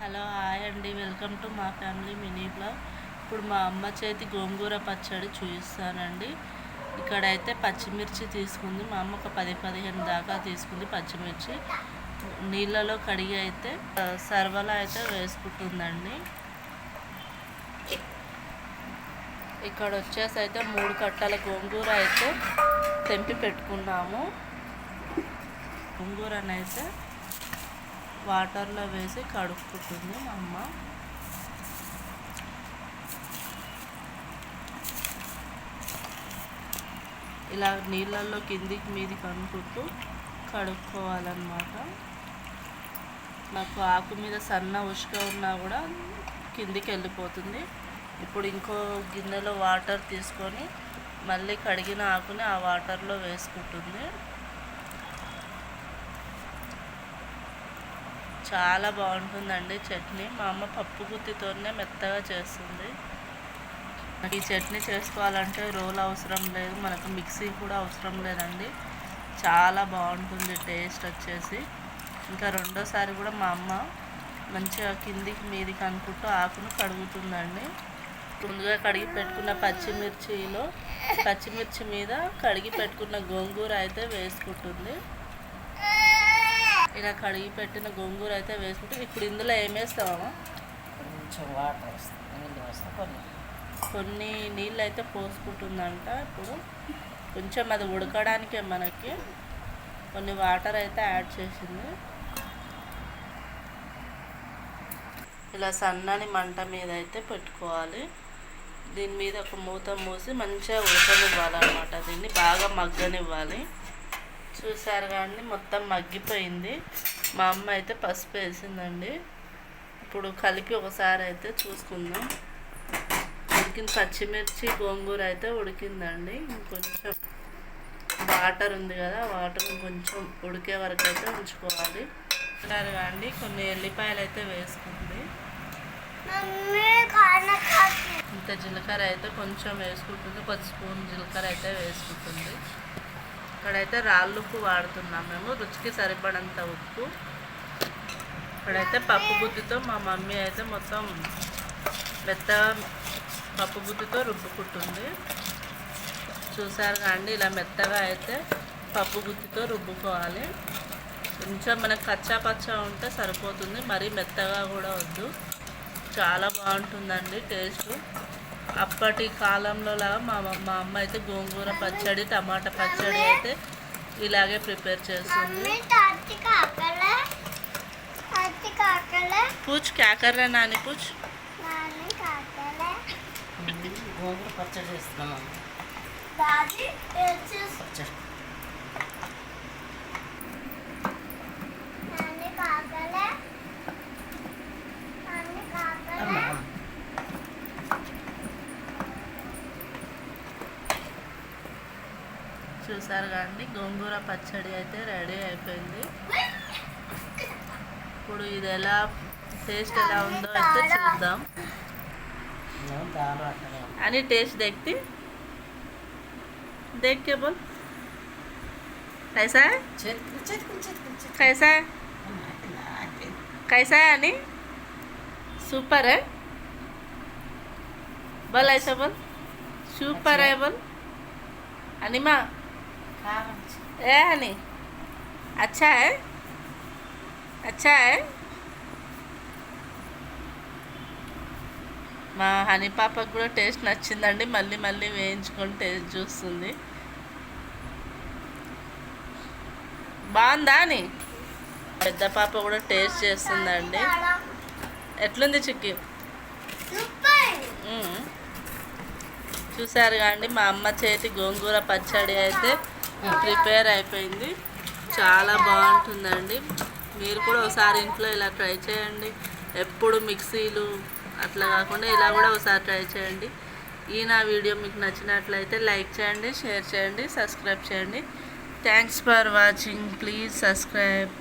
Hello hi అండి. Welcome to మా family mini blog. ఇప్పుడు మా అమ్మ చేతి గోంగూర పచ్చడి చూపిస్తానండి ఇక్కడైతే పచ్చిమిర్చి తీసుకుంది. మా అమ్మ ఒక పది పదిహేను దాకా తీసుకుంది పచ్చిమిర్చి. నీళ్ళలో కడిగి అయితే సర్వలా సర్వలో అయితే వేసుకుంటుందండి. ఇక్కడ వచ్చేసి అయితే మూడు కట్టల గోంగూర అయితే తెంపి పెట్టుకున్నాము. గోంగూరనైతే అయితే వాటర్లో వేసి కడుక్కుంటుంది మా అమ్మ. ఇలా నీళ్ళల్లో కిందికి మీదికి అనుకుంటూ కడుక్కోవాలన్నమాట. నాకు ఆకు మీద సన్న ఉష్క ఉన్నా కూడా కిందికి వెళ్ళిపోతుంది. ఇప్పుడు ఇంకో గిన్నెలో వాటర్ తీసుకొని మళ్ళీ కడిగిన ఆకుని ఆ వాటర్లో వేసుకుంటుంది. చాలా బాగుంటుందండి చట్నీ. మా అమ్మ పప్పు గుత్తితోనే మెత్తగా చేస్తుంది. ఈ చట్నీ చేసుకోవాలంటే రోల్ అవసరం లేదు. మనకు మిక్సీ కూడా అవసరం లేదండి. చాలా బాగుంటుంది టేస్ట్ వచ్చేసి. ఇంకా రెండోసారి కూడా మా అమ్మ మంచిగా కిందికి మీదికి అనుకుంటూ ఆకును కడుగుతుందండి. ముందుగా కడిగి పెట్టుకున్న పచ్చిమిర్చిలో పచ్చిమిర్చి మీద కడిగి పెట్టుకున్న గోంగూర అయితే వేసుకుంటుంది. ఇలా కడిగి పెట్టిన గోంగూర అయితే వేసుకుంటే ఇప్పుడు ఇందులో ఏం వేస్తామమ్మా కొంచెం వాటర్ నీళ్ళు వస్తే కొన్ని. కొన్ని నీళ్ళు అయితే పోసుకుంటుందంట ఇప్పుడు. కొంచెం అది ఉడకడానికే మనకి. కొన్ని వాటర్ అయితే యాడ్ చేసింది. ఇలా సన్నని మంట మీద అయితే పెట్టుకోవాలి. దీని మీద ఒక మూత మూసి మంచిగా ఉడకనివ్వాలన్నమాట. దీన్ని బాగా మగ్గనివ్వాలి. చూసారు కానీ మొత్తం మగ్గిపోయింది. మా అమ్మ అయితే పసుపు వేసిందండి. ఇప్పుడు కలిపి ఒకసారి అయితే చూసుకుందాం. ఉడికిన పచ్చిమిర్చి గోంగూర అయితే ఉడికిందండి. ఇంకొంచెం వాటర్ ఉంది కదా వాటర్ కొంచెం ఉడికే వరకు అయితే ఉంచుకోవాలి. అంటారు అండి కొన్ని ఎల్లిపాయలు అయితే వేసుకుంది. ఇంత జీలకర్ర అయితే కొంచెం వేసుకుంటుంది కొద్ది స్పూన్ జీలకర్ర అయితే వేసుకుంటుంది. ఇక్కడైతే రాళ్ళు ఉప్పు వాడుతున్నాం మేము రుచికి సరిపడంత ఉప్పు. ఇక్కడైతే పప్పు బుద్ధితో మా మమ్మీ అయితే మొత్తం మెత్తగా పప్పు బుద్ధితో రుబ్బుకుంటుంది. చూసారు కానీ ఇలా మెత్తగా అయితే పప్పు గుత్తితో రుబ్బుకోవాలి. కొంచెం మనకు కచ్చా పచ్చా ఉంటే సరిపోతుంది మరీ మెత్తగా కూడా వద్దు. చాలా బాగుంటుందండి టేస్ట్. అప్పటి కాలంలో లాగా మా మా అమ్మ అయితే గోంగూర పచ్చడి టమాటా పచ్చడి అయితే ఇలాగే ప్రిపేర్ చేస్తుంది. పూచ్ క్యా కర్ రే నాని పూచ్ గోంగూర పచ్చడి చేస్తున్నాం. పచ్చడి అమ్మ, అమ్మ. చూసారు కానీ గోంగూర పచ్చడి అయితే రెడీ అయిపోయింది ఇప్పుడు ఇది ఎలా టేస్ట్ ఎలా ఉందో అయితే చూద్దాం నేను దాలు అట్టనే ఉంది. అని टेस्ट देखती देख के बोल कैसा है చేతులు చేతులు చేతులు చేతులు कैसा है నాకు నాకే. कैसा है अनि सुपर है बोल ऐसा बोल सुपर है बोल अनिमा కారం ए अनि अच्छा है अच्छा है మా హనీ పాపకు కూడా టేస్ట్ నచ్చిందండి మళ్ళీ మళ్ళీ వేయించుకొని టేస్ట్ చూస్తుంది బాగుందా అని పెద్ద పాప కూడా టేస్ట్ చేస్తుందండి ఎట్లుంది చిక్కి మ్మ్. చూసారు అండి మా అమ్మ చేతి గోంగూర పచ్చడి అయితే ప్రిపేర్ అయిపోయింది. చాలా బాగుంటుందండి. మీరు కూడా ఒకసారి ఇంట్లో ఇలా ట్రై చేయండి. ఎప్పుడు మిక్సీలు అట్లా కాకుండా ఇలా కూడా ఒకసారి ట్రై చేయండి. ఈ నా వీడియో మీకు నచ్చినట్లయితే లైక్ చేయండి షేర్ చేయండి సబ్స్క్రైబ్ చేయండి. Thanks for watching please subscribe